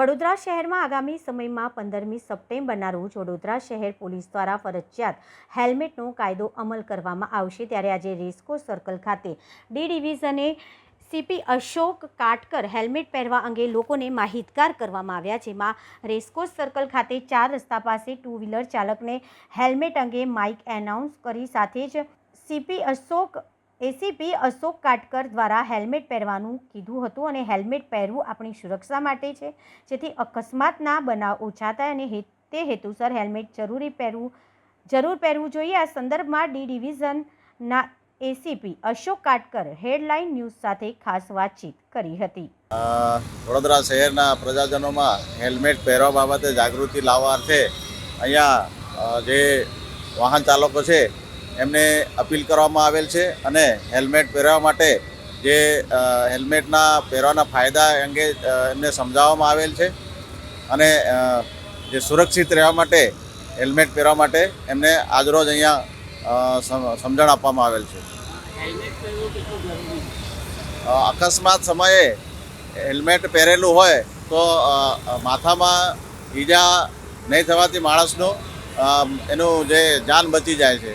વડોદરા શહેરમાં આગામી સમયમાં પંદરમી સપ્ટેમ્બરના રોજ વડોદરા શહેર પોલીસ દ્વારા ફરજિયાત હેલ્મેટનો કાયદો અમલ કરવામાં આવશે. ત્યારે આજે રેસકોર્સ સર્કલ ખાતે ડી ડિવિઝને સીપી અશોક કાટકર હેલ્મેટ પહેરવા અંગે લોકોને માહિતગાર કરવામાં આવ્યા, જેમાં રેસકોર્સ સર્કલ ખાતે ચાર રસ્તા પાસે ટુ વ્હીલર ચાલકને હેલ્મેટ અંગે માઇક એનાઉન્સ કરી સાથે જ સીપી અશોક એસીપી અશોક કાટકર દ્વારા હેલ્મેટ પહેરવાનું કીધું હતું અને હેલ્મેટ પહેરવું આપણી સુરક્ષા માટે છે. જેથી અકસ્માતના બનાવ ઓછા થાય અને તે હેતુસર હેલ્મેટ જરૂરી પહેરવું, જરૂર પહેરવું જોઈએ. આ સંદર્ભમાં D ડિવિઝનના ACP Ashok Katkar headline news સાથે ખાસ વાતચીત કરી હતી. વડોદરા શહેરના પ્રજાજનોમાં હેલ્મેટ પહેરવા બાબતે જાગૃતિ લાવવા અર્થે અહીંયા જે વાહન ચાલકો છે એમને અપીલ કરવામાં આવેલ છે અને હેલ્મેટ પહેરવા માટે જે હેલ્મેટના પહેરવાના ફાયદા અંગે એમને સમજાવવામાં આવેલ છે અને જે સુરક્ષિત રહેવા માટે હેલ્મેટ પહેરવા માટે એમને આજરોજ અહીંયા સમજણ આપવામાં આવેલ છે. અકસ્માત સમયે હેલ્મેટ પહેરેલું હોય તો માથામાં ઈજા નહીં થવાથી માણસનું એનું જે જાન બચી જાય છે.